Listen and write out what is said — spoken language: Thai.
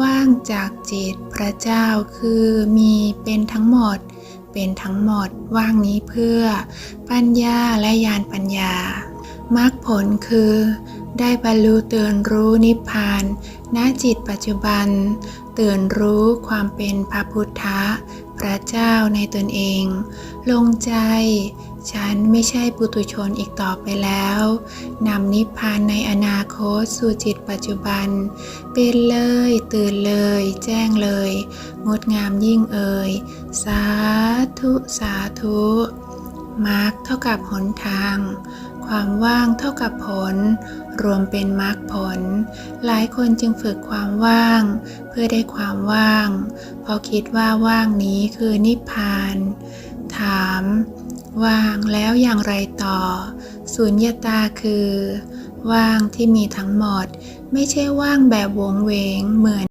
ว่างจากจิตพระเจ้าคือมีเป็นทั้งหมด เป็นทั้งหมดว่างนี้เพื่อ ปัญญาและญาณปัญญามรรคผลคือ ได้บรรลุเตือนรู้นิพพานณจิตปัจจุบัน เตือนรู้ความเป็นพระพุทธะพระเจ้าในตนเอง ลงใจ ฉันไม่ใช่ปุตุชนอีกต่อไปแล้ว นำนิพพานในอนาคตสู่จิตปัจจุบัน เป็นเลย ตื่นเลย แจ้งเลย งดงามยิ่งเอ่ย สาธุ สาธุมาร์กเท่ากับหนทาง ความว่างเท่ากับผล รวมเป็นมรรคผล หลายคนจึงฝึกความว่าง เพื่อได้ความว่างเพราะคิดว่าว่างนี้คือนิพพาน ถาม ว่างแล้วอย่างไรต่อ สุญญตาคือ ว่างที่มีทั้งหมด ไม่ใช่ว่างแบบวงเวงเหมือน